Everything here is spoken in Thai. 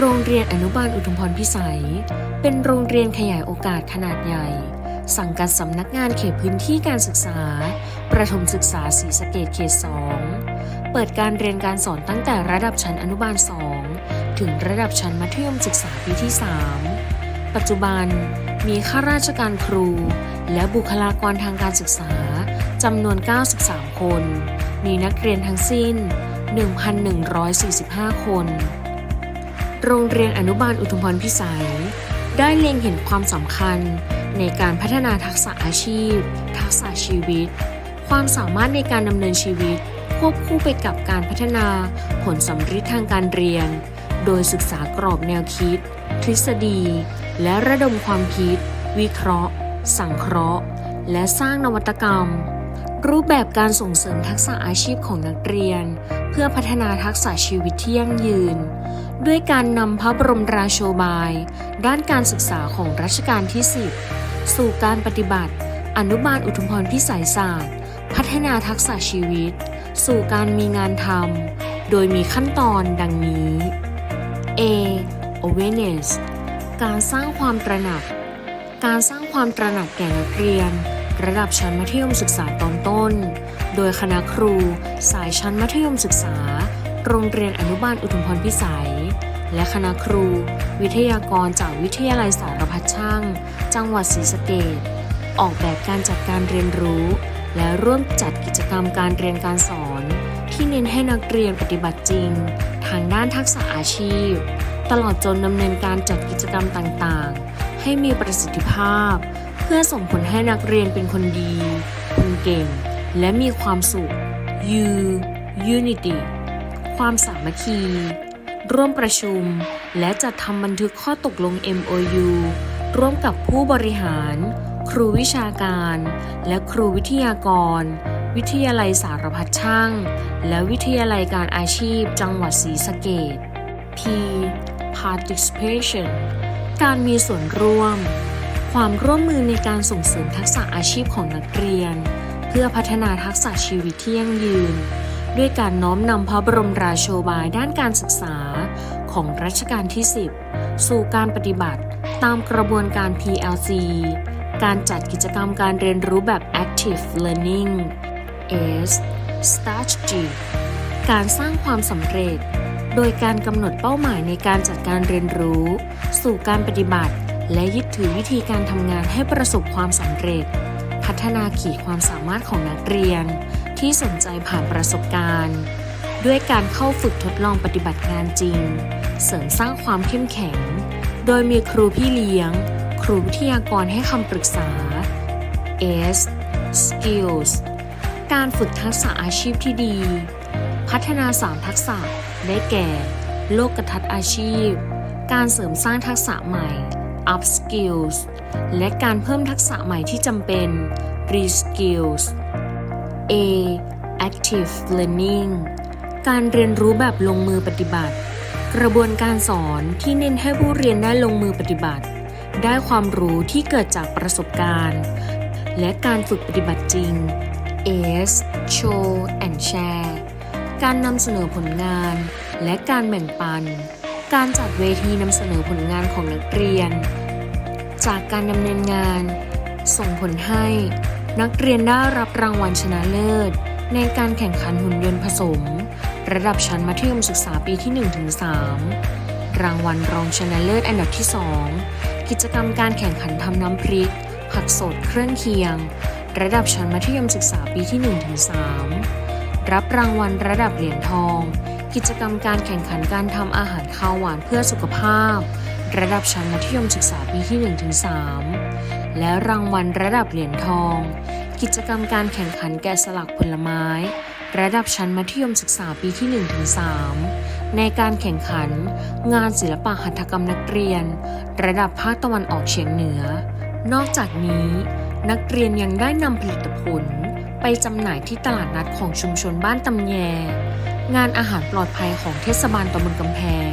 โรงเรียนอนุบาลอุทุมพรพิสัย เป็นโรงเรียนขยายโอกาสขนาดใหญ่ สังกัดสำนักงานเขตพื้นที่การศึกษา ประถมศึกษาศรีสะเกดเขต2เปิดการเรียนการสอนตั้งแต่ระดับชั้นอนุบาล2ถึงระดับชั้นมัธยมศึกษาปีที่ 3 ปัจจุบันมีข้าราชการครู และบุคลากรทางการศึกษาจำนวน 93 คน มีนักเรียนทั้งสิ้น 1,145 คน โรงเรียนอนุบาลอุทุมพรพิสัย ได้เล็งเห็นความสำคัญในการพัฒนาทักษะอาชีพ ทักษะชีวิต ความสามารถในการดำเนินชีวิต ควบคู่ไปกับการพัฒนาผลสำฤทธิ์ทางการเรียน โดยศึกษากรอบแนวคิด ทฤษฎี และระดมความคิด วิเคราะห์ สังเคราะห์ และสร้างนวัตกรรม รูปแบบการส่งเสริมทักษะอาชีพของนักเรียน เพื่อพัฒนาทักษะชีวิตที่ยั่งยืน ด้วยการนำพระบรมราโชบาย ด้านการศึกษาของรัชกาลที่ 10 สู่การปฏิบัติ อนุบาลอุทุมพรพิสัยศาสตร์ พัฒนาทักษะชีวิต สู่การมีงานทำโดยมีขั้นตอนดังนี้ A. awareness การสร้างความตระหนัก การสร้างความตระหนักแก่นักเรียน ระดับชั้นมัธยมศึกษาตอนต้น โดยคณะครู สายชั้นมัธยมศึกษา โรงเรียนอนุบาลอุทุมพรพิสัย และคณะครู วิทยากรจากวิทยาลัยสารพัดช่าง จังหวัดศรีสะเกษออกแบบการจัดการเรียนรู้ และร่วมจัดกิจกรรมการเรียนการสอน ที่เน้นให้นักเรียนปฏิบัติจริง ทางด้านทักษะอาชีพ ตลอดจนดำเนินการจัดกิจกรรมต่างๆ ให้มีประสิทธิภาพ เพื่อส่งผลให้นักเรียนเป็นคนดีคนเก่ง และมีความสุข U Unity ความสามัคคี ร่วมประชุม และจัดทำบันทึกข้อตกลง MOU ร่วมกับผู้บริหาร ครูวิชาการ และครูวิทยากร วิทยาลัยสารพัดช่าง และวิทยาลัยการอาชีพจังหวัดศรีสะเกษ P participation การมีส่วนร่วม ความร่วมมือในการส่งเสริมทักษะอาชีพของนักเรียน เพื่อพัฒนาทักษะชีวิตที่ยั่งยืน ด้วยการน้อมนำพระบรมราโชบายด้านการศึกษา ของรัชกาลที่ 10 สู่การปฏิบัติตามกระบวนการ PLC การจัดกิจกรรมการเรียนรู้แบบ Active Learning S Strategy การสร้างความสำเร็จ โดยการกำหนดเป้าหมายในการจัดการเรียนรู้ สู่การปฏิบัติ และยึดถือวิธีการทำงานให้ประสบความสำเร็จ พัฒนาขีดความสามารถของนักเรียน ที่สนใจผ่านประสบการณ์ ด้วยการเข้าฝึกทดลองปฏิบัติงานจริง เสริมสร้างความเข้มแข็ง โดยมีครูพี่เลี้ยง ครูวิทยากรให้คำปรึกษา S skills การฝึกทักษะอาชีพที่ดี พัฒนา3ทักษะได้แก่ โลกทัศน์อาชีพ การเสริมสร้างทักษะใหม่ up skills และการเพิ่มทักษะใหม่ที่จำเป็น re skills A active learning การเรียนรู้แบบลงมือปฏิบัติ กระบวนการสอนที่เน้นให้ผู้เรียนได้ลงมือปฏิบัติ ได้ความรู้ที่เกิดจากประสบการณ์ และการฝึกปฏิบัติจริง S show and share การนำเสนอผลงาน และการแบ่งปัน การจัดเวทีนำเสนอผลงานของนักเรียน จากการดำเนินงาน ส่งผลให้นักเรียนได้รับรางวัลชนะเลิศ ในการแข่งขันหุ่นยนต์ผสม ระดับชั้นมัธยมศึกษาปีที่ 1-3 รางวัลรองชนะเลิศอันดับที่ 2 กิจกรรมการแข่งขันทำน้ำพริก ผักสดเครื่องเคียง ระดับชั้นมัธยมศึกษาปีที่ 1-3 รับรางวัลระดับเหรียญทอง กิจกรรมการแข่งขันการทำอาหารข้าวหวานเพื่อสุขภาพ ระดับชั้นมัธยมศึกษาปีที่ 1-3 และรางวัลระดับเหรียญทอง กิจกรรมการแข่งขันแกะสลักผลไม้ ระดับชั้นมัธยมศึกษาปีที่ 1-3 ในการแข่งขัน งานศิลปะหัตถกรรมนักเรียน ระดับภาคตะวันออกเฉียงเหนือ นอกจากนี้ นักเรียนยังได้นำผลิตผล ไปจำหน่ายที่ตลาดนัดของชุมชนบ้านตำแย งานอาหารปลอดภัยของเทศบาลตำบลกำแพง